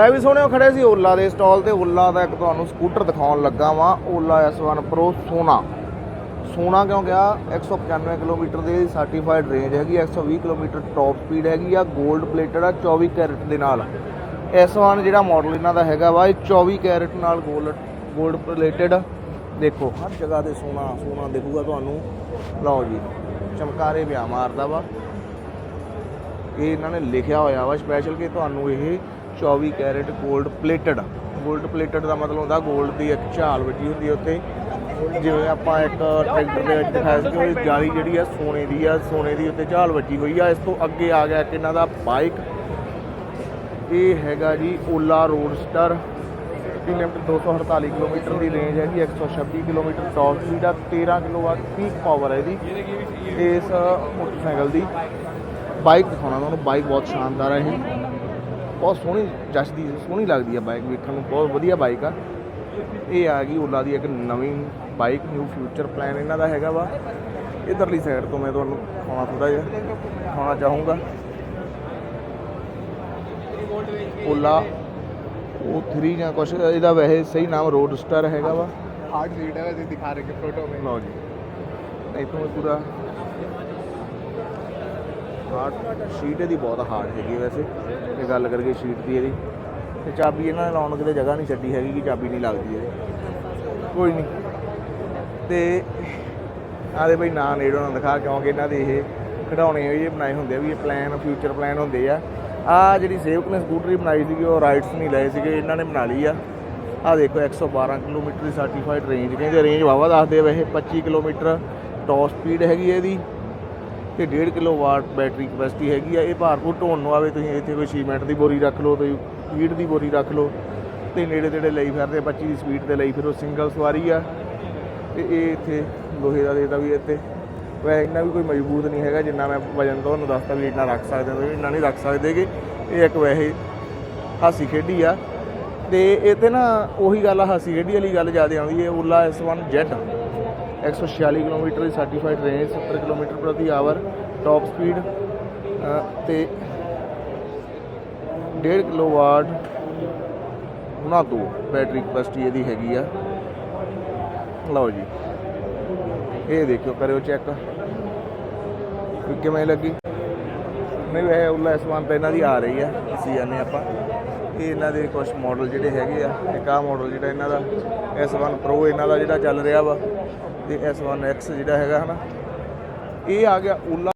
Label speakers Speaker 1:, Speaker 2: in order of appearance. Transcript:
Speaker 1: ਮੈਂ ਵੀ ਸੋਹਣਿਓ ਖੜੇ ਸੀ ਓਲਾ ਦੇ ਸਟਾਲ ਤੇ। ਓਲਾ ਦਾ ਇੱਕ ਤੁਹਾਨੂੰ ਸਕੂਟਰ ਦਿਖਾਉਣ ਲੱਗਾ ਵਾਂ। ਓਲਾ S1 Pro ਸੋਨਾ। ਸੋਨਾ ਕਿਉਂ ਗਿਆ 195 ਕਿਲੋਮੀਟਰ ਦੀ ਸਰਟੀਫਾਈਡ ਰੇਂਜ ਹੈਗੀ 120 ਕਿਲੋਮੀਟਰ ਟੌਪ ਸਪੀਡ ਹੈਗੀ ਆ 골ਡ ਪਲੇਟਡ ਆ 24 ਕੈਰਟ ਦੇ ਨਾਲ। S1 ਜਿਹੜਾ ਮਾਡਲ ਇਹਨਾਂ ਦਾ ਹੈਗਾ ਵਾ, ਇਹ 24 ਕੈਰਟ ਨਾਲ 골ਡ 골ਡ ਪਲੇਟਡ ਦੇਖੋ, ਹਰ ਜਗ੍ਹਾ ਤੇ ਸੋਹਣਾ ਸੋਹਣਾ ਦਿਖੂਗਾ ਤੁਹਾਨੂੰ। ਲਓ ਜੀ, ਚਮਕਾਰੇ ਵਿਆਹ ਮਾਰਦਾ ਵਾ। ਇਹ ਇਹਨਾਂ ਨੇ ਲਿਖਿਆ ਹੋਇਆ ਵਾ ਸਪੈਸ਼ਲ ਕਿ ਤੁਹਾਨੂੰ ਇਹ 24 carat gold plated. Gold plated ਦਾ ਮਤਲਬ ਹੁੰਦਾ ਗੋਲਡ ਦੀ ਇੱਕ ਝਾਲ ਵੱਜੀ ਹੁੰਦੀ ਹੈ ਉੱਤੇ ਜਿਵੇਂ ਆਪਾਂ ਇੱਕ ਟਰੈਕਟਰ ਦੇ ਵਿੱਚ ਦਿਖਾਇਆ ਸੀ ਕਿ ਜਾਲੀ ਜਿਹੜੀ ਆ ਸੋਨੇ ਦੀ ਆ, ਸੋਨੇ ਦੀ ਉੱਤੇ ਝਾਲ ਵੱਜੀ ਹੋਈ ਆ। ਇਸ ਤੋਂ ਅੱਗੇ ਆ ਗਿਆ ਕਿ ਇਹਨਾਂ ਦਾ ਬਾਈਕ। ਇਹ ਹੈਗਾ ਜੀ ਓਲਾ ਰੋਡਸਟਰ। ਦੀ ਲਿਮਟ 248 ਕਿਲੋਮੀਟਰ ਦੀ ਰੇਂਜ ਹੈ ਜੀ 126 ਕਿਲੋਮੀਟਰ ਟੌਪ ਸਪੀਡ ਆ 13 ਕਿਲੋਵਾਟ ਪੀਕ ਪਾਵਰ ਹੈ ਇਹਦੀ। ਇਸ ਮੋਟਰਸਾਈਕਲ ਦੀ। ਬਾਈਕ ਦਿਖਾਉਣਾ ਤੁਹਾਨੂੰ, ਬਾਈਕ ਬਹੁਤ ਸ਼ਾਨਦਾਰ ਹੈ ਜੀ ਬਹੁਤ ਸੋਹਣੀ ਜੱਜਦੀ ਸੋਹਣੀ ਲੱਗਦੀ ਆ ਬਾਈਕ ਵੇਖਣ ਨੂੰ ਬਹੁਤ ਵਧੀਆ ਬਾਈਕ ਆ। ਇਹ ਆ ਗਈ ਓਲਾ ਦੀ ਇੱਕ ਨਵੀਂ ਬਾਈਕ ਨਿਊ ਫਿਊਚਰ ਪਲਾਨ ਇਹਨਾਂ ਦਾ ਹੈਗਾ ਵਾ। ਇਧਰਲੀ ਸਾਈਡ ਤੋਂ ਮੈਂ ਤੁਹਾਨੂੰ ਖਾਣਾ ਥੋੜਾ ਜਿਹਾ ਖਾਣਾ ਚਾਹੂੰਗਾ। ਓਲਾ ਉਹ 3 ਜਾਂ ਕੁਛ ਇਹਦਾ ਵੈਸੇ ਸਹੀ ਨਾਮ ਰੋਡਸਟਰ ਹੈਗਾ ਵਾ।
Speaker 2: ਹਾਰਡ ਰੀਡਰ ਹੈ ਜੇ ਦਿਖਾ ਰਹੇ ਕਿ ਫੋਟੋ ਮੇ
Speaker 1: ਲਓ ਜੀ। ਇਥੋਂ ਪੂਰਾ ਹਾਰਡ ਸ਼ੀਟ ਇਹਦੀ ਬਹੁਤ ਹਾਰਡ ਹੈਗੀ ਵੈਸੇ। ਇਹ ਗੱਲ ਕਰਕੇ ਸ਼ੀਟ ਦੀ ਇਹਦੀ। ਤੇ ਚਾਬੀ ਇਹਨਾਂ ਨੇ ਲਾਉਣ ਕਿਤੇ ਜਗ੍ਹਾ ਨਹੀਂ ਛੱਡੀ ਹੈਗੀ ਕਿ ਚਾਬੀ ਨਹੀਂ ਲੱਗਦੀ ਇਹਦੇ। ਕੋਈ ਨਹੀਂ। ਤੇ ਆਦੇ ਬਈ ਨਾਂ ਨੇੜੋਂ ਨਾ ਦਿਖਾ, ਕਿਉਂਕਿ ਇਹਨਾਂ ਦੇ ਇਹ ਖਿਡੌਣੇ ਹੋਏ ਇਹ ਬਣਾਏ ਹੁੰਦੇ ਆ ਵੀ ਇਹ ਪਲਾਨ ਫਿਊਚਰ ਪਲਾਨ ਹੁੰਦੇ ਆ। ਆ ਜਿਹੜੀ ਸੇਵਕ ਨੇ ਸਕੂਟਰੀ ਬਣਾਈ ਸੀਗੀ, ਉਹ ਰਾਈਡਸ ਨਹੀਂ ਲਏ ਸੀਗੇ, ਇਹਨਾਂ ਨੇ ਬਣਾ ਲਈ ਆ। ਆ ਦੇਖੋ 112 ਕਿਲੋਮੀਟਰ ਦੀ ਸਰਟੀਫਾਈਡ ਰੇਂਜ ਕਹਿੰਦੇ ਰੇਂਜ ਵਾਵਾ ਦੱਸਦੇ ਆ ਵੈਸੇ 25 ਕਿਲੋਮੀਟਰ ਟੌਪ ਸਪੀਡ ਹੈਗੀ ਇਹਦੀ। ਤੇ 1.5 ਕਿਲੋਵਾਟ ਬੈਟਰੀ ਕਪੈਸਿਟੀ ਹੈਗੀ ਆ, ਇਹ ਭਾਰਪੂਰ ਢੋਣ ਨੂੰ ਆਵੇ, ਤੁਸੀਂ ਇੱਥੇ ਕੋਈ ਸੀਮੈਂਟ ਦੀ ਬੋਰੀ ਰੱਖ ਲਓ ਤੁਸੀਂ ਫੀਡ ਦੀ ਬੋਰੀ ਰੱਖ ਲਓ, ਤੇ ਨੇੜੇ ਤੇੜੇ ਲਈ ਫਿਰਦੇ 25 ਦੀ ਸਪੀਡ ਤੇ ਲਈ ਫਿਰੋ, ਸਿੰਗਲ ਸਵਾਰੀ ਆ, ਤੇ ਇਹ ਇੱਥੇ ਲੋਹੇ ਦਾ ਦੇਦਾ ਵੀ ਇੱਥੇ। ਵੈਸੇ ਇੰਨਾ ਵੀ ਕੋਈ ਮਜ਼ਬੂਤ ਨਹੀਂ ਹੈਗਾ, ਜਿੰਨਾ ਮੈਂ ਵਜਨ ਤੁਹਾਨੂੰ ਦੱਸਦਾ ਵੀ ਇੰਨਾ ਰੱਖ ਸਕਦੇ ਤੁਸੀਂ ਇੰਨਾ ਨਹੀਂ ਰੱਖ ਸਕਦੇ ਕਿ ਇਹ ਇੱਕ ਵੈਸੇ ਹਾਸੀ ਖੇਡੀ ਆ, ਤੇ ਇੱਥੇ ਨਾ ਉਹੀ ਗੱਲ ਆ, ਹਾਸੀ ਖੇਡੀ ਵਾਲੀ ਗੱਲ ਜ਼ਿਆਦਾ ਆਉਂਦੀ ਹੈ ਓਲਾ S1 Z 146 ਕਿਲੋਮੀਟਰ ਦੀ ਸਰਟੀਫਾਈਡ ਰੇਂਜ 70 ਕਿਲੋਮੀਟਰ ਪ੍ਰਤੀ ਆਵਰ ਟਾਪ ਸਪੀਡ ਤੇ 1.5 ਕਿਲੋਵਾਟ ਉਹਨਾਂ ਤੋਂ ਬੈਟਰੀ ਕਪੈਸਿਟੀ ਇਹਦੀ ਹੈਗੀ ਆ। ਲਓ ਜੀ, ਇਹ ਦੇਖਿਓ, ਕਰਿਓ ਚੈੱਕ ਕਿਵੇਂ ਲੱਗੀ? ਨਹੀਂ, ਵੈਸੇ ਉਲਾ S1 ਤਾਂ ਇਹਨਾਂ ਦੀ ਆ ਰਹੀ ਆ ਅਸੀਂ ਜਾਂਦੇ ਆਪਾਂ। ਇਹ ਇਹਨਾਂ ਦੇ ਕੁਝ ਮਾਡਲ ਜਿਹੜੇ ਹੈਗੇ ਆ, ਇੱਕ ਆਹ ਮਾਡਲ ਜਿਹੜਾ ਇਹਨਾਂ ਦਾ S1 Pro ਇਹਨਾਂ ਦਾ ਜਿਹੜਾ ਚੱਲ ਰਿਹਾ ਵਾ, ਤੇ S1X ਜਿਹੜਾ ਹੈਗਾ ਹਨਾ, ਇਹ ਆ ਗਿਆ ਓਲਾ।